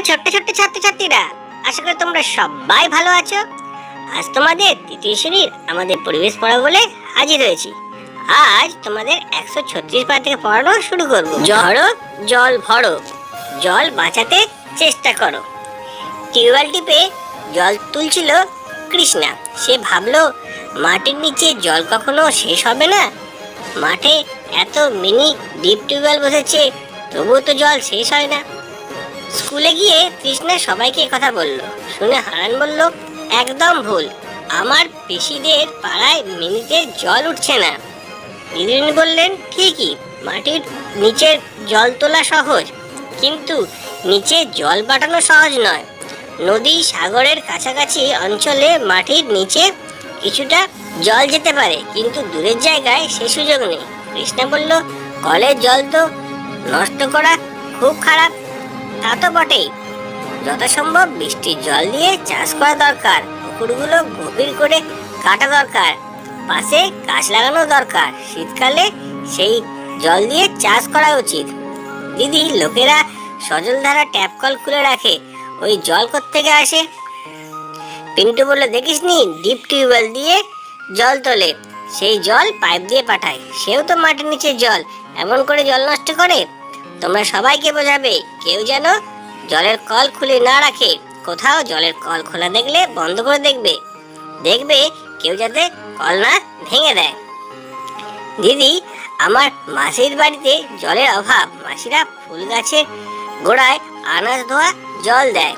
আমার ছোট্ট ছোট্ট ছাত্রছাত্রীরা আশা করি তোমরা সবাই ভালো আছো। আজ তোমাদের তৃতীয় শ্রেণির আমাদের পরিবেশ পড়া বলে হাজির হয়েছি। আজ তোমাদের একশো ছত্রিশ পারা থেকে পড়ানো শুরু করব। ঝড়ো জল ভরো, জল বাঁচাতে চেষ্টা করো। টিউবওয়েল টিপে জল তুলছিল কৃষ্ণা। সে ভাবলো, মাটির নিচে জল কখনো শেষ হবে না? মাঠে এত মিনি ডিপ টিউবওয়েল বসেছে, তবুও তো জল শেষ হয় না। স্কুলে গিয়ে কৃষ্ণা সবাইকে কথা বলল। শুনে হারান বলল, একদম ভুল। আমার পিসিদের পাড়ায় মিনিতে জল উঠছে না। দিদিমণি বললেন, ঠিকই, মাটির নিচের জল তোলা সহজ, কিন্তু নিচে জল পাঠানো সহজ নয়। নদী সাগরের কাছাকাছি অঞ্চলে মাটির নিচে কিছুটা জল যেতে পারে, কিন্তু দূরের জায়গায় সে সুযোগ নেই। কৃষ্ণা বলল, কলের জল তো নষ্ট করা খুব খারাপ। তা তো বটেই। যথাসম্ভব বৃষ্টির জল দিয়ে চাষ করা দরকার, পুকুরগুলো গভীর করে কাটা দরকার, পাশে গাছ লাগানো দরকার। শীতকালে সেই জল দিয়ে চাষ করা উচিত। দিদি, লোকেরা সজলধারা ট্যাপ কল খুলে রাখে, ওই জল থেকে আসে? পিন্টু বলল দেখিসনি ডিপ টিউবওয়েল দিয়ে জল তোলে। সেই জল পাইপ দিয়ে পাঠায়। সেও তো মাটির নিচে জল, এমন করে জল নষ্ট করে। তোমরা সবাইকে বোঝাবে, কেউ যেন জলের কল খুলে না রাখে, কোথাও জলের কল খোলা দেখলে বন্ধ করে দেখবে। দেখবে কেউ যাতে কল না ভেঙে দেয়। দিদি, আমার মাসির বাড়িতে জলের অভাব। মাসিরা ফুল গাছের গোড়ায় আনাজ ধোয়া জল দেয়।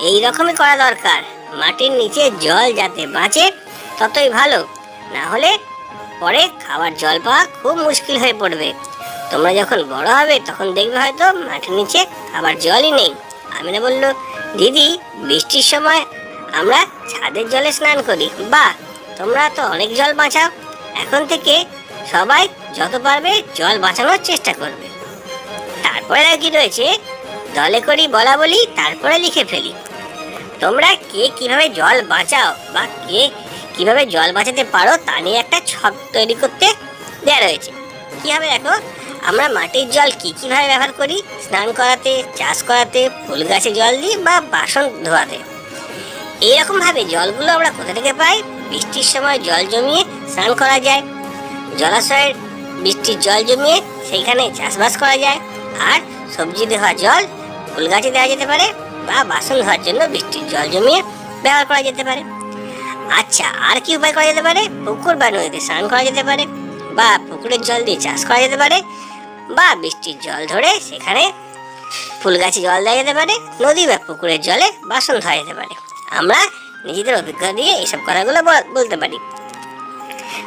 এই রকমই করা দরকার। মাটির নিচে জল যাতে বাঁচে, ততই ভালো। না হলে পরে খাবার জল পাওয়া খুব মুশকিল হয়ে পড়বে। তোমরা যখন বড় হবে, তখন দেখবে হয়তো মাটির নিচে আবার জলই নেই। আমিনা বলল, দিদি, বৃষ্টির সময় আমরা ছাদের জলে স্নান করি। বা তোমরা তো অনেক জল বাঁচাও। এখন থেকে সবাই যত পারবে জল বাঁচানোর চেষ্টা করবে। তারপরে আর কি রয়েছে? দলে করি বলা বলি, তারপরে লিখে ফেলি। তোমরা কে কীভাবে জল বাঁচাও বা কে কীভাবে জল বাঁচাতে পারো তা নিয়ে একটা ছক তৈরি করতে দেওয়া রয়েছে। হবে দেখো? আমরা মাটির জল কি কীভাবে ব্যবহার করি? স্নান করাতে, চাষ করাতে, ফুল গাছে জল দিই বা বাসন ধোয়াতে। এইরকম ভাবে জলগুলো আমরা কোথা থেকে পাই? বৃষ্টির সময় জল জমিয়ে স্নান করা যায়। জলাশয়ের বৃষ্টির জল জমিয়ে সেইখানে চাষবাস করা যায়। আর সবজি দেওয়া জল ফুল গাছে দেওয়া যেতে পারে বা বাসন ধোয়ার জন্য বৃষ্টির জল জমিয়ে ব্যবহার করা যেতে পারে। আচ্ছা আর কি উপায় করা যেতে পারে? পুকুর বা নদীতে স্নান করা যেতে পারে। বা পুকুরের জল দিয়ে চাষ করা যেতে পারে, বা বৃষ্টির জল ধরে সেখানে ফুল গাছে জল দেওয়া যেতে পারে, নদী বা পুকুরের জলে বাসন ধোয়া যেতে পারে। আমরা নিজেদের অভিজ্ঞতা দিয়ে এইসব কথাগুলো বলতে পারি।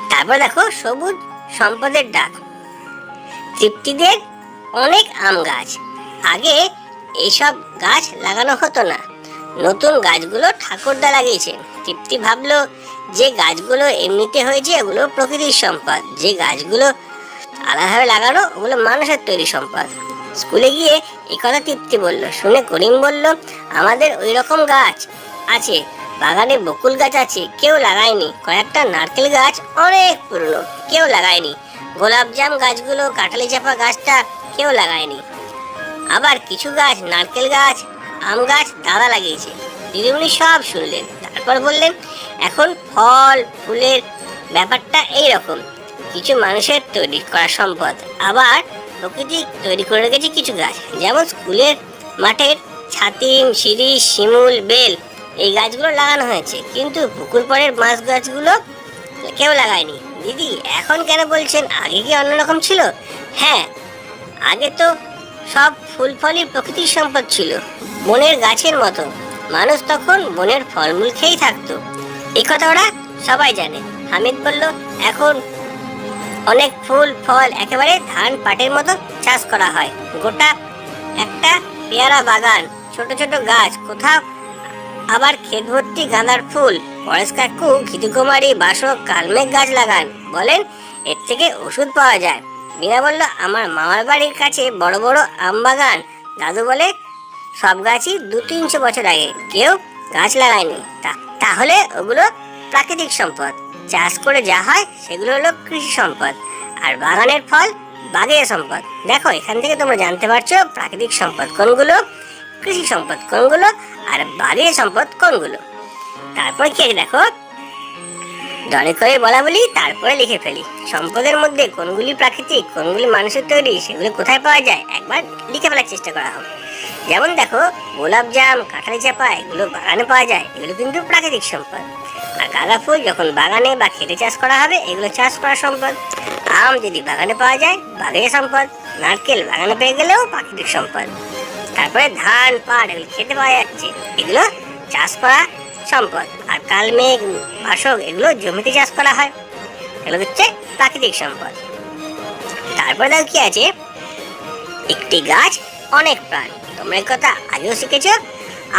তারপর দেখো, সবুজ সম্পদের ডাক। তৃপ্তিদের অনেক আম গাছ। আগে এইসব গাছ লাগানো হতো না। নতুন গাছগুলো ঠাকুরদা লাগিয়েছেন। তৃপ্তি ভাবলো যে গাছগুলো এমনিতে হয়েছে ওগুলো প্রকৃতির সম্পদ। যে গাছগুলো আলাদাভাবে লাগানো, ওগুলো মানুষের তৈরি সম্পদ। স্কুলে গিয়ে এ কথা তৃপ্তি বলল, শুনে করিম বলল, আমাদের ওই রকম গাছ আছে, বাগানে বকুল গাছ আছে, কেউ লাগায়নি। কয়েকটা নারকেল গাছ অনেক পুরনো, কেউ লাগায়নি। গোলাপজাম গাছগুলো কাঁঠালি চাপা গাছটা কেউ লাগায়নি। আবার কিছু গাছ, নারকেল গাছ, আম গাছ, দাদা লাগিয়েছে। দিদিমণি সব শুনলেন। তারপর বললেন, এখন ফল, ফুলের ব্যাপারটা এই রকম কিছু মানুষের তৈরি করা সম্পদ, আবার প্রকৃতি তৈরি করে রেখেছে কিছু গাছ। যেমন স্কুলের মাঠের ছাতিম শিরিষ শিমুল, বেল, এই গাছগুলো লাগানো হয়েছে। কিন্তু পুকুর পাড়ের মাছ গাছগুলো কেউ লাগায়নি। দিদি, এখন কেন বলছেন? আগে কি অন্যরকম ছিল? হ্যাঁ আগে তো সব ফুল ফলই প্রকৃতির সম্পদ ছিল, বনের গাছের মতো। মানুষ তখন বনের ফলমূল খেয়েই থাকতো। এই কথা ওরা সবাই জানে। হামিদ বলল, এখন অনেক ফুল, ফল, একেবারে ধান পাটের মতো চাষ করা হয়। গোটা একটা পেয়ারা বাগান, ছোট ছোট গাছ, কোথাও আবার ক্ষেত ভর্তি গাঁদার ফুল পরেশ কাকু ঘিতুকুমারী, বাসক, কালমেঘ গাছ লাগান। বলেন, এর থেকে ওষুধ পাওয়া যায়। বিনা বলল, আমার মামার বাড়ির কাছে বড় বড় আম বাগান। দাদু বলে সব গাছই দু তিনশো বছর আগে। কেউ গাছ লাগায়নি। তাহলে ওগুলো প্রাকৃতিক সম্পদ। চাষ করে যা হয়, সেগুলো হলো কৃষি সম্পদ। আর বাগানের ফল বাগের সম্পদ। দেখো, এখান থেকে তোমরা জানতে পারছ প্রাকৃতিক সম্পদ কোনগুলো, কৃষি সম্পদ কোনগুলো, আর বাড়ির সম্পদ কোনগুলো। তারপর কি দেখো? দলে করে বলা বলি, তারপরে লিখে ফেলি। সম্পদের মধ্যে কোনগুলি প্রাকৃতিক, কোনগুলি মানুষের তৈরি, সেগুলো কোথায় পাওয়া যায়? একবার লিখে ফেলার চেষ্টা করা হবে। যেমন দেখো, গোলাপ জাম, কাঁঠালি চাপা, এগুলো বাগানে পাওয়া যায়। এগুলো কিন্তু প্রাকৃতিক সম্পদ। আর গাঁদা ফুল যখন বাগানে বা খেতে চাষ করা হবে, এগুলো চাষ করা সম্পদ। আম যদি বাগানে পাওয়া যায় বাগানের সম্পদ। নারকেল বাগানে পেয়ে গেলেও প্রাকৃতিক সম্পদ। তারপরে ধান, পাট এগুলো খেতে পাওয়া যাচ্ছে। এগুলো চাষ করা সম্পদ। আর কালমেঘ, বাসক এগুলো জমিতে চাষ করা হয়। এগুলো হচ্ছে প্রাকৃতিক সম্পদ। তারপরে দেখো কি আছে? একটি গাছ অনেক প্রাণ। তোমরা এই কথা আগেও শিখেছ,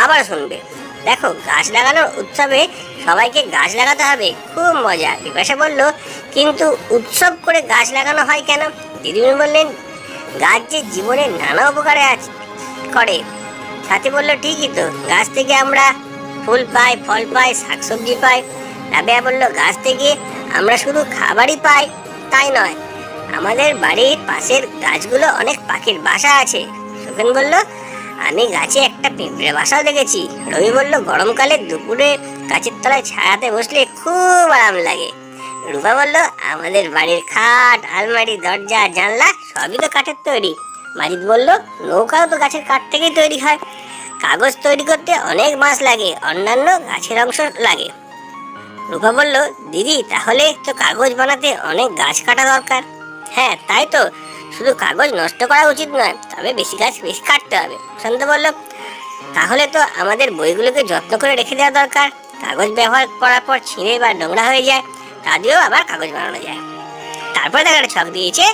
আবার শুনবে। দেখো, গাছ লাগানোর উৎসবে সবাইকে গাছ লাগাতে হবে। খুব মজা। বিপাশা বলল, কিন্তু উৎসব করে গাছ লাগানো হয় কেন? দিদিমণি বললেন, গাছ যে জীবনে নানা উপকারে আছে, করে। সাথে বলল, ঠিকই তো। গাছ থেকে আমরা ফুল পাই, ফল পাই, শাকসবজি পাই। রাবেয়া বলল, গাছ থেকে আমরা শুধু খাবারই পাই, তাই নয়। আমাদের বাড়ির পাশের গাছগুলো অনেক পাখির বাসা আছে। সুখেন বলল আমি গাছে একটা পিঁপড়ে বাসাও দেখেছি। রবি বলল, গরমকালে দুপুরে গাছের তলায় ছায়াতে বসলে খুব আরাম লাগে। রূপা বলল, আমাদের বাড়ির খাট, আলমারি, দরজা, জানলা সবই তো কাঠের তৈরি। মাজিদ বলল, নৌকাও তো গাছের কাঠ থেকেই তৈরি হয়। কাগজ তৈরি করতে অনেক বাঁশ লাগে, অন্যান্য গাছের অংশ লাগে। রূপা বলল, দিদি, তাহলে তো কাগজ বানাতে অনেক গাছ কাটা দরকার। হ্যাঁ তাই তো। শুধু কাগজ নষ্ট করা উচিত নয়, তবে বেশি গাছ বেশি কাটতে হবে। শান্ত বলল, তাহলে তো আমাদের বইগুলোকে যত্ন করে রেখে দেওয়া দরকার। কাগজ ব্যবহার করার পর ছিঁড়ে বা নোংরা হয়ে যায় তা দিয়েও আবার কাগজ বানানো যায়। তারপরে দেখা একটা ছক দিয়েছে,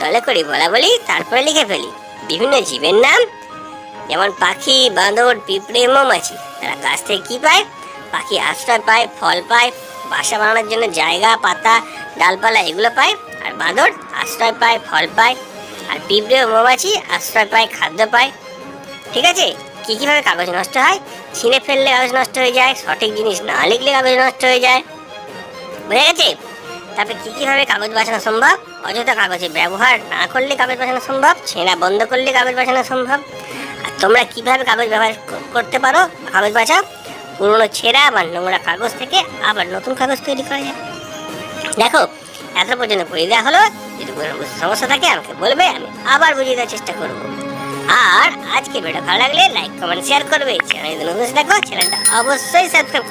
দলে করি বলা বলি, তারপরে লিখে ফেলি। বিভিন্ন জীবের নাম, যেমন পাখি, বাঁদর, পিঁপড়ে, মৌমাছি। তারা গাছ থেকে কী পায়? পাখি আশ্রয় পায়, ফল পায় বাসা বানানোর জন্য জায়গা, পাতা, ডালপালা এগুলো পায়, আর বাঁদর আশ্রয় পায়, ফল পায়, আর পিঁপড়ে মৌমাছি আশ্রয় পায়, খাদ্য পায়। ঠিক আছে? কী কীভাবে কাগজ নষ্ট হয়? ছিঁড়ে ফেললে কাগজ নষ্ট হয়ে যায়, সঠিক জিনিস না লিখলে কাগজ নষ্ট হয়ে যায়। বুঝে গেছে? তারপরে কী কীভাবে কাগজ বাঁচানো সম্ভব? অযথা কাগজের ব্যবহার না করলে কাগজ বাঁচানো সম্ভব, ছেঁড়া বন্ধ করলে কাগজ বাঁচানো সম্ভব। আর তোমরা কীভাবে কাগজ ব্যবহার করতে পারো, কাগজ বাঁচাও পুরোনো ছেঁড়া বা নোংরা কাগজ থেকে আবার নতুন কাগজ তৈরি করা যায়। দেখো, এত পর্যন্ত পড়ে দেওয়া হলো, যদি কোনো সমস্যা থাকে আমাকে বলবে, আমি আবার বুঝিয়ে দেওয়ার চেষ্টা করব। আর আজকে ভিডিও ভালো লাগলে লাইক কমেন্ট শেয়ার করবে। চ্যানেল নতুন দেখো চ্যানেলটা অবশ্যই সাবস্ক্রাইব